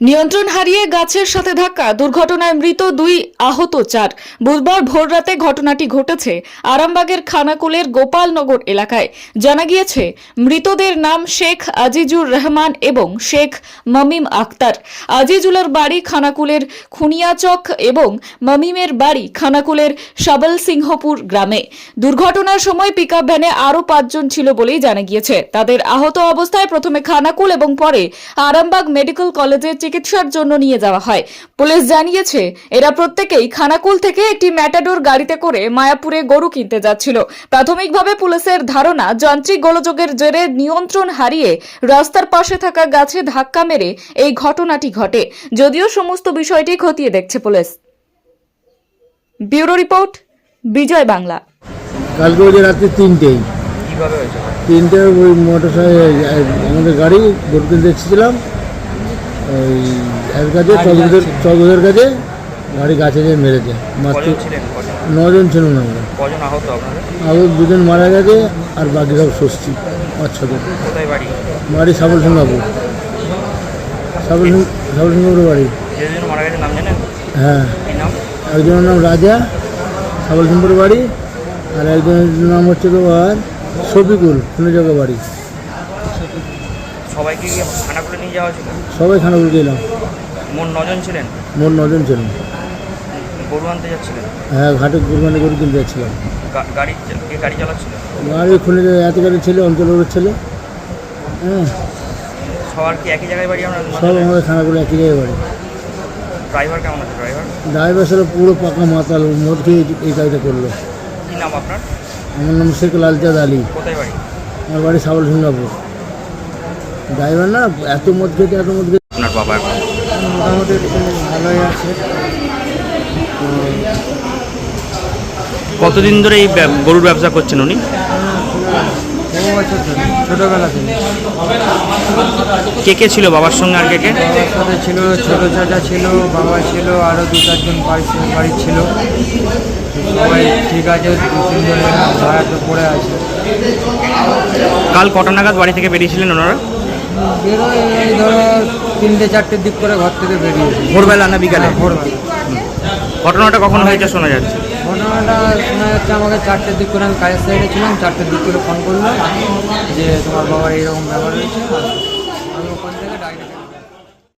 নিয়ন্ত্রণ হারিয়ে গাছের সাথে ধাক্কা, দুর্ঘটনায় মৃত দুই আহত চার। বুধবার ভোররাতে ঘটনাটি ঘটেছে আরামবাগের খানাকুলের গোপালনগর এলাকায়। জানা গিয়েছে, মৃতদের নাম শেখ আজিজুর রহমান এবং শেখ মামিম আক্তার আজিজুলের বাড়ি খানাকুলের খুনিয়াচক এবং মামিমের বাড়ি খানাকুলের সাবল সিংহপুর গ্রামে। দুর্ঘটনার সময় পিকআপ ভ্যানে আরও পাঁচজন ছিল বলেই জানা গিয়েছে। তাদের আহত অবস্থায় প্রথমে খানাকুল এবং পরে আরামবাগ মেডিকেল কলেজে চিকিৎসার জন্য নিয়ে যাওয়া হয়। পুলিশ জানিয়েছে এরা প্রত্যেকেই খানাকুল থেকে একটি ম্যাটাডোর গাড়িতে করে মায়াপুরে গরু কিনতে যাচ্ছিল। প্রাথমিকভাবে পুলিশের ধারণা যান্ত্রিক গোলযোগের জেরে নিয়ন্ত্রণ হারিয়ে রাস্তার পাশে থাকা গাছে ধাক্কা মেরে এই ঘটনাটি ঘটে। যদিও সমস্ত বিষয়টি খতিয়ে দেখছে police. Bureau report Bijoy Bangla. কালকে ওই যে রাত্রি তিনটেই তিনটে ওই মোটর আমাদের গাড়ি গরু কিনতে এসেছিলাম। ওই এর কাছে চকদের চকদের কাছে গাড়ি গাছে যেয়ে মেরেছে মাত্র নজন ছিলাম আমরা। কজন আহত আপনাদের? আরও দুজন মারা গেছে আর বাকি সব ষষ্ঠী পাঁচ ছজন। বাড়ি? সাবল সিংহাপুর সাবল সাবল সিংহাপুর বাড়ি হ্যাঁ। একজনের নাম রাজা সাবল সিংপুর বাড়ি আর একজনের নাম হচ্ছে তোমার শফিকুল জায়গায় বাড়ি। সবাইকে কি খানাকুলে নিয়ে যাওয়া ছিল সবাই খানাপুর গেলাম মোট নজন ছিলেন? মোট নজন ছিলাম। গরু আনতে যাচ্ছিলেন? হ্যাঁ ঘাটে কুরবানি করে কিনতে যাচ্ছিলাম। গাড়ি কে গাড়ি চালাচ্ছিল? গাড়ি খুলে এত গাড়ি ছেলে অঞ্চলের ছেলে। হ্যাঁ। সবার কি একই জায়গায় বাড়ি আমরা সব আমাদের খানাগুলো একই জায়গায় বাড়ি। ড্রাইভার কেমন আছে ড্রাইভার? ড্রাইভার সাথে পুরো পাকা মাতাল মদ খেয়ে এই কাজটা করল। কি নাম আপনার? আমার নাম শেখ লালচাঁদ আলী। কোথায় বাড়ি? আমার বাড়ি সাবল সিংগাপুর ড্রাইভার না এত খেতে এত খেতে আপনার বাবা মোটামুটি ভালোই আছে। কতদিন ধরে এই গরুর ব্যবসা করছেন উনি? বছর ছোটোবেলা থেকে। কে কে ছিল বাবার সঙ্গে আর কে কে? বাবার সাথে ছিল ছোট চাচা ছিল বাবা ছিল আরও দু চারজন বাড়ি ছিল। সবাই ঠিক আছে দু তিনজন ভাড়াতে পড়ে আছে। কাল কটা নাগাদ বাড়ি থেকে বেরিয়েছিলেন ওনারা? বেরোয় এই ধরো তিনটে চারটের দিক করে ঘর থেকে বেরিয়ে ভোরবেলা না বিকালে? হ্যাঁ, ভোরবেলা। ঘটনাটা কখন হয়েছে শোনা যাচ্ছে? ঘটনাটা শোনা যাচ্ছে আমাকে চারটের দিক করে আমি কাজের সাইডে ছিলাম চারটের দিক করে ফোন করল যে তোমার বাবার এইরকম ব্যাপার হয়েছে